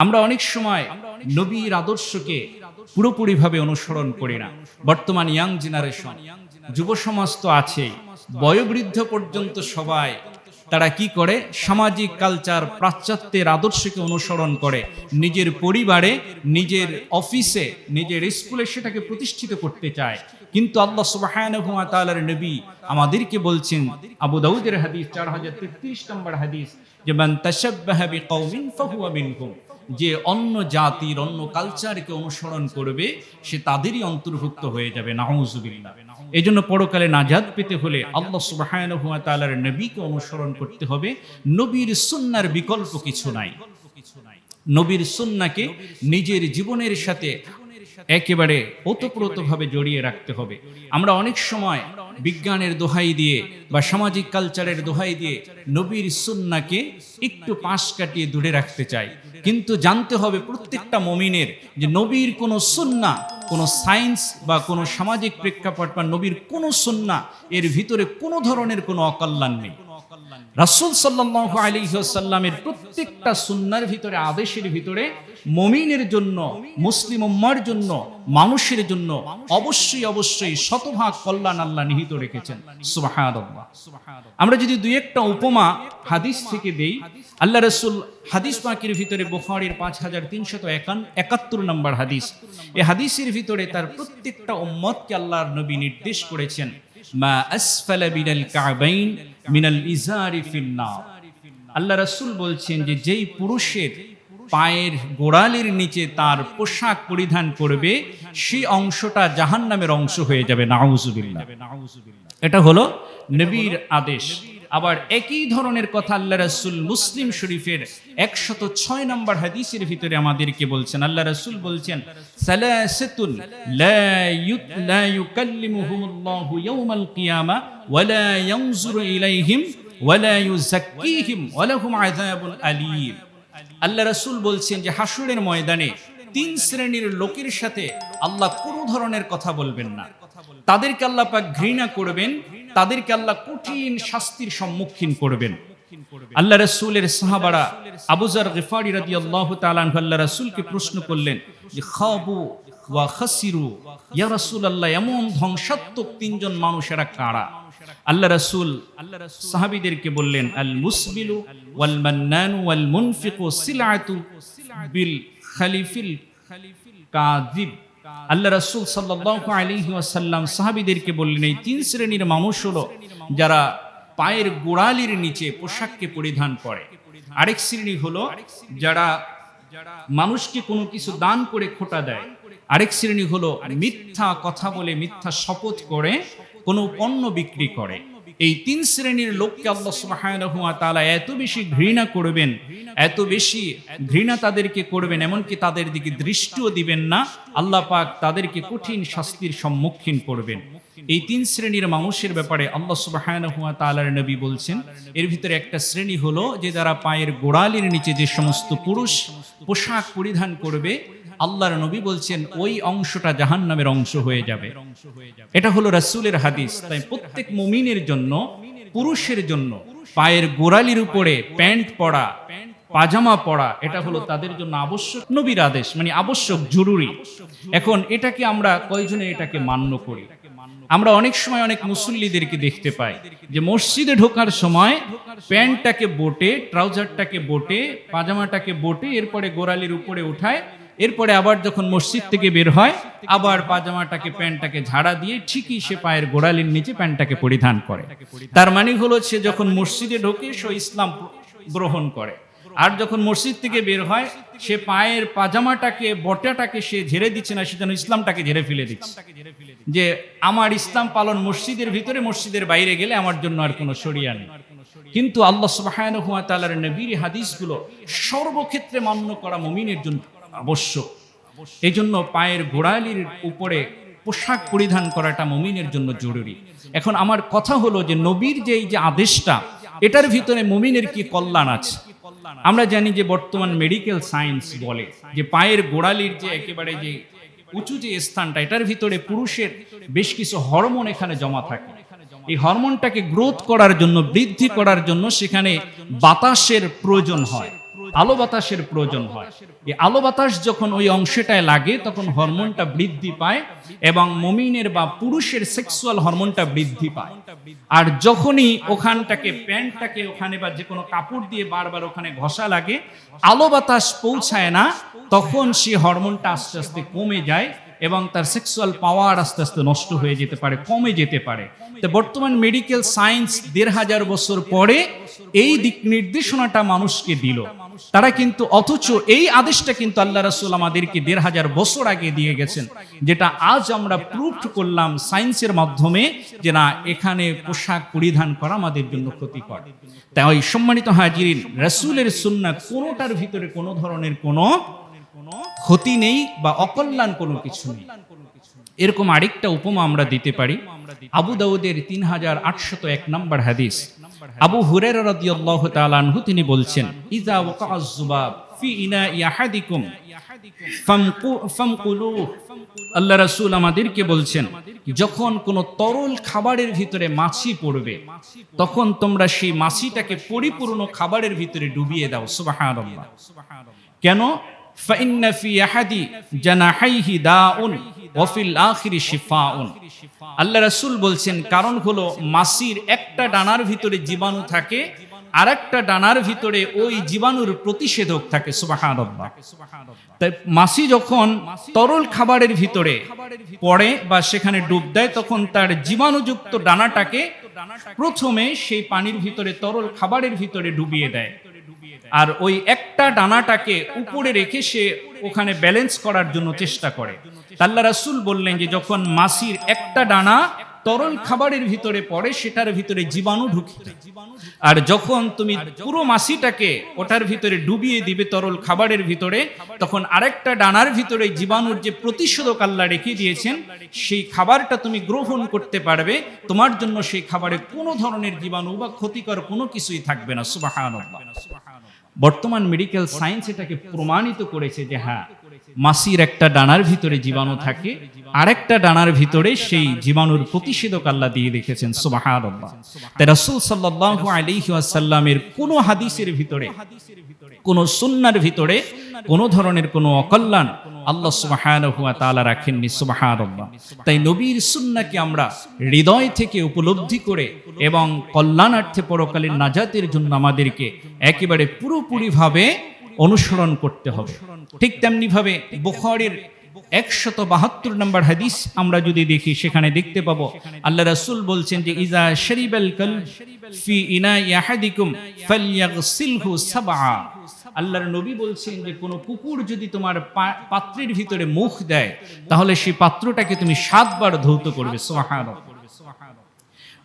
আমরা অনেক সময় নবীর আদর্শকে পুরোপুরিভাবে অনুসরণ করি না। বর্তমান ইয়াং জেনারেশন, যুব সমাজ তো আছেই বয়োবৃদ্ধ পর্যন্ত সবাই তারা কি করে? সামাজিক কালচার পাশ্চাত্যের আদর্শকে অনুসরণ করে। নিজের পরিবারে, নিজের অফিসে, নিজের স্কুলে সেটাকে প্রতিষ্ঠিত করতে চায়। কিন্তু আল্লাহ সুবাহানুয়া তালার নবী আমাদেরকে বলছেন, আবু দাউদের হাদিস, চার হাজার তেত্রিশ নম্বর হাদিস, যে, মান বিকাউমিন ফাহুয়া মিনহুম যে অন্য জাতির, অন্য কালচারকে অনুসরণ করবে, সে তাদেরই অন্তর্ভুক্ত হয়ে যাবে নাহজুবিল্লা এই জন্য পরকালে নাজাদ পেতে হলে আল্লাহ সুবাহর নবীকে অনুসরণ করতে হবে। নবীর সুন্নার বিকল্প কিছু নাই। নবীর সুন্নাকে নিজের জীবনের সাথে একেবারে ওতপ্রোতভাবে জড়িয়ে রাখতে হবে। আমরা অনেক সময় বিজ্ঞানের দোহাই দিয়ে বা সামাজিক কালচারের দোহাই দিয়ে নবীর সুন্নাকে একটু পাশ কাটিয়ে দূরে রাখতে চাই। কিন্তু জানতে হবে প্রত্যেকটা মমিনের যে নবীর কোনো সুন্না কোনো সায়েন্স বা কোনো সামাজিক প্রেক্ষাপট বা নবীর কোনো সুন্না এর ভিতরে কোনো ধরনের কোনো অকল্যাণ নেই। রাসুল সাল্লাহ আলিহাসাল্লামের প্রত্যেকটা সুন্নার ভিতরে, আদেশের ভিতরে মমিনের জন্য, মুসলিম উম্মার জন্য, মানুষের জন্য অবশ্যই অবশ্যই শতভাগ কল্যাণ আল্লাহ নিহিত রেখেছেন। আমরা যদি দুই একটা উপমা হাদিস থেকে দেই, আল্লাহ রসুল হাদিস পাকের ভিতরে বুখারির পাঁচ হাজার তিনশত একাত্তর নম্বর হাদিস। এই হাদিসের ভিতরে তার প্রত্যেকটা উম্মতকে আল্লাহর নবী নির্দেশ করেছেন। মা আসফালা কাবাইন মিনাল ইজারি ফিন্নার আল্লাহ রাসূল বলছেন যে, যেই পুরুষের পায়ের গোড়ালির নিচে তার পোশাক পরিধান করবে, সেই অংশটা জাহান্নামের অংশ হয়ে যাবে, নাউজুবিল্লাহ। এটা হলো নবীর আদেশ। আবার একই ধরনের কথা আল্লাহ রাসূল মুসলিম শরীফের একশত ছয় নম্বর হাদিসের ভিতরে আমাদেরকে বলছেন। আল্লাহ রাসূল বলছেন আল্লাহ বলছেন যে হাসরের ময়দানে তিন শ্রেণির লোকের সাথে আল্লাহ কোনো ধরনের কথা বলবেন না। তাদেরকে আল্লাহ ঘৃণা করবেন তাদেরকে আল্লাহ কঠিন শাস্তির সম্মুখীন করবেন। আল্লাহ রসুলের সাহাবারা আবুজার গেফারি রাদি আল্লাহ তালান আল্লাহ রসুলকে প্রশ্ন করলেন যে, খাবু ওয়া খাসিরু? ইয়া রাসূল আল্লাহ এমন ধ্বংসাত্মক তিনজন মানুষেরা কারা? আল্লাহ রাসূল আল্লাহ সাহাবীদেরকে বললেন, আল মুসবিলু ওয়াল মান্নানু ওয়াল মুনফিকু সিলআতু বিল খালিফিল কাযিব। আল্লাহ রাসূল সাল্লাল্লাহু আলাইহি ওয়াসাল্লাম সাহাবীদেরকে বললেন, এই তিন শ্রেণির মানুষ হলো যারা পায়ের গোড়ালির নিচে পোশাককে পরিধান করে। আরেক শ্রেণি হলো যারা মানুষকে কোনো কিছু দান করে খোটা দেয়। আরেক শ্রেণি হলো মিথ্যা কথা বলে মিথ্যা শপথ করে, কোনো পণ্য বিক্রি করে। এই তিন শ্রেণির লোককে আল্লাহ সুবহানাহু ওয়া তাআলা এত বেশি ঘৃণা করবেন, এত বেশি ঘৃণা তাদেরকে করবেন, এমনকি তাদের দিকে দৃষ্টিও দিবেন না, আল্লাহ পাক তাদেরকে কঠিন শাস্তির সম্মুখীন করবেন। এই তিন শ্রেণির মানুষের ব্যাপারে আল্লাহ সুবহানাহু ওয়া তাআলার নবী বলছেন, এর ভিতরে একটা শ্রেণি হলো যে যারা পায়ের গোড়ালির নিচে যে সমস্ত পুরুষ পোশাক পরিধান করবে আল্লাহর নবী বলছেন, ওই অংশটা জাহান্নামের অংশ হয়ে যাবে। এটা হলো রাসূলের হাদিস। তাই প্রত্যেক মুমিনের জন্য, পুরুষের জন্য, পায়ের গোড়ালির উপরে প্যান্ট পরা, পাজামা পরা, এটা হলো তাদের জন্য আবশ্যক, নবীর আদেশ মানে আবশ্যক, জরুরি। এখন এটাকে আমরা কয়জনে এটাকে মান্য করি? আমরা অনেক সময় অনেক মুসল্লিদেরকে দেখতে পাই যে মসজিদে ঢোকার সময় প্যান্টটাকে বোটে, ট্রাউজারটাকে বোটে, পাজামাটাকে বোটে, এরপরে গোড়ালির উপরে উঠায় এরপরে আবার যখন মসজিদ থেকে বের হয়, আবার পাজামাটাকে, প্যান্টটাকে ঝাড়া দিয়ে ঠিকই সে পায়ের গোড়ালির নিচে প্যান্টটাকে পরিধান করে। তার মানে হলো সে যখন মসজিদে ঢোকে, সে ইসলাম গ্রহণ করে। আর যখন মসজিদ থেকে বের হয়, সে পায়ের পাজামাটাকে, বটাটাকে সে ঝেড়ে দিচ্ছে না, সে যেন ইসলামটাকে ঝেড়ে ফেলে দিচ্ছে। যে আমার ইসলাম পালন মসজিদের ভিতরে, মসজিদের বাইরে গেলে আমার জন্য আর কোনো সরিয়া নেই। কিন্তু আল্লাহ তাআলার নবীর হাদিসগুলো সর্বক্ষেত্রে মান্য করা মুমিনের জন্য আবশ্যক এই জন্য পায়ের গোড়ালির উপরে পোশাক পরিধান করাটা মুমিনের জন্য জরুরি। এখন আমার কথা হলো যে নবীর যে এই যে আদেশটা, এটার ভিতরে মুমিনের কি কল্যাণ আছে? আমরা জানি যে বর্তমান মেডিকেল সায়েন্স বলে যে পায়ের গোড়ালির যে একেবারে যে উঁচু যে স্থানটা, এটার ভিতরে পুরুষের বেশ কিছু হরমোন এখানে জমা থাকে। এই হরমোনটাকে গ্রোথ করার জন্য, বৃদ্ধি করার জন্য সেখানে বাতাসের প্রয়োজন হয়। আলো বাতাসের প্রয়োজন হয়। এই আলো বাতাস যখন ওই অংশটায় লাগে, তখন হরমোনটা বৃদ্ধি পায় এবং মমিনের বা পুরুষের সেক্সুয়াল হরমোনটা বৃদ্ধি পায়। আর যখনই ওখানটাকে, প্যান্টটাকে ওখানে বা যে কোনো কাপড় দিয়ে বারবার ওখানে ঘষা লাগে আলো বাতাস পৌঁছায় না, তখন সেই হরমোনটা আস্তে আস্তে কমে যায় এবং তার সেক্সুয়াল পাওয়ার আস্তে আস্তে নষ্ট হয়ে যেতে পারে, কমে যেতে পারে। তো বর্তমান মেডিকেল সায়েন্স দেড় হাজার বছর পরে এই দিক নির্দেশনাটা মানুষকে দিল। তারা কিন্তু অথচ এই আদেশটা কিন্তু আল্লাহ রাসুল আমাদেরকে দেড় হাজার বছর আগে দিয়ে গেছেন, যেটা আজ আমরা প্রুফ করলাম সায়েন্সের মাধ্যমে যে না, এখানে পোশাক পরিধান করা আমাদের জন্য ক্ষতিকর। তাই সম্মানিত হাজিরিন, রাসুলের সুন্নাত কোনোটার ভিতরে কোনো ধরনের কোনো ক্ষতি নেই বা অকল্যাণ কোনো কিছু নেই। এরকম আরেকটা উপমা আমরা দিতে পারি। আবু দাউদের তিন হাজার আটশত এক নম্বর হাদিস। আবু হুরের রাদিয়াল্লাহু তাআলা আনহু তিনি বলছেন ইজা ওয়াকাআজ যুবাব ফি ইনা ইয়াহাদিকুম আল্লাহ রাসূল আমাদেরকে বলছেন, যখন কোনো তরল খাবারের ভিতরে মাছি পড়বে, তখন তোমরা সেই মাছিটাকে পরিপূর্ণ খাবারের ভিতরে ডুবিয়ে দাও, সুবহানাল্লাহ। কেন? فإن في أحد جناحيه داء وفي الآخر شفاء আল্লাহ রাসূল বলছেন কারণ হলো মাছির একটা ডানার ভিতরে জীবাণু থাকে আর একটা ডানার ভিতরে ওই জীবাণুর প্রতিষেধক থাকে সুবহানাল্লাহ তাই মাছি যখন তরল খাবারের ভিতরে পড়ে বা সেখানে ডুব দেয় তখন তার জীবাণুযুক্ত ডানাটাকে প্রথমে সেই পানির ভিতরে তরল খাবারের ভিতরে ডুবিয়ে দেয় আর ওই একটা ডানাটাকে উপরে রেখে সে ওখানে ব্যালেন্স করার জন্য চেষ্টা করে। আল্লাহ রাসূল বললেন যে, যখন মাসির একটা ডানা তরল খাবারের ভিতরে পড়ে, সেটার ভিতরে জীবাণু ঢুকে আর যখন তুমি পুরো মাসিটাকে ওটার ভিতরে ডুবিয়ে দিবে তরল খাবারের ভিতরে, তখন আরেকটা ডানার ভিতরে জীবাণুর যে প্রতিষেধক আল্লাহ রেখে দিয়েছেন, সেই খাবারটা তুমি গ্রহণ করতে পারবে। তোমার জন্য সেই খাবারে কোনো ধরনের জীবাণু বা ক্ষতিকর কোনো কিছুই থাকবে না। সুবহানাল্লাহ। বর্তমান মেডিকেল সায়েন্স এটাকে প্রমাণিত করেছে যে হ্যাঁ মাসির একটা ডানার ভিতরে জীবাণু থাকে আরেকটা ডানার ভিতরে সেই জীবাণুর প্রতিষেধক আল্লাহ দিয়ে রেখেছেন সুবহানাল্লাহ। তাই রাসূল সাল্লাল্লাহু আলাইহি কোনো হাদিসের ভিতরে কোন সুন্নার ভিতরে কোন ধরনের কোনো অকল্যাণ আল্লাহ সুবহানাহু ওয়া তাআলা রাখেননি, সুবহানাল্লাহ। তাই নবীর সুন্নাহকে আমরা হৃদয় থেকে উপলব্ধি করে এবং কল্যাণার্থে পরকালীন নাজাতের জন্য আমাদেরকে একেবারে পুরোপুরিভাবে অনুসরণ করতে হবে। ঠিক তেমনি ভাবে বুখারীর একশত বাহাত্তর নম্বর হাদিস আমরা যদি দেখি, সেখানে দেখতে পাবো, আল্লাহ রাসুল বলছেন যে ইজা শরিবাল কাল ফি ইনা ইয়াহাদিকুম সাবআ। আল্লাহর নবী বলছেন যে, কোনো কুকুর যদি তোমার পাত্রের ভিতরে মুখ দেয়, তাহলে সেই পাত্রটাকে তুমি সাতবার ধৌত করবে, সুবহানাল্লাহ।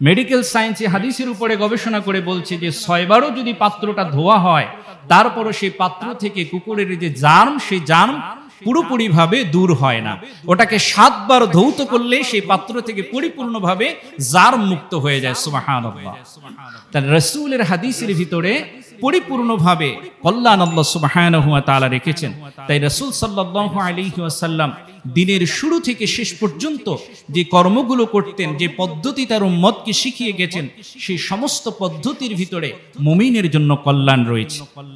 মেডিকেল সায়েন্সে হাদিসের উপরে গবেষণা করে বলছে যে, ছয়বারও যদি পাত্রটা ধোয়া হয়, তারপরও সেই পাত্র থেকে কুকুরের যে জার্ম, সেই জার্ম পুরোপুরিভাবে দূর হয় না। ওটাকে সাতবার ধৌত করলে সেই পাত্র থেকে পরিপূর্ণভাবে জার্ম মুক্ত হয়ে যায়, সুবহানাল্লাহ। তার রসুলের হাদিসের ভিতরে পরিপূর্ণভাবে কল্যাণ আল্লাহ সুবাহান হুয়া তালা রেখেছেন। তাই রসুল সাল্লাহ আলিহাসাল্লাম দিনের শুরু থেকে শেষ পর্যন্ত যে কর্মগুলো করতেন, যে পদ্ধতি তার উম্মতকে শিখিয়ে গেছেন, সেই সমস্ত পদ্ধতির ভিতরে মুমিনের জন্য কল্যাণ রয়েছে।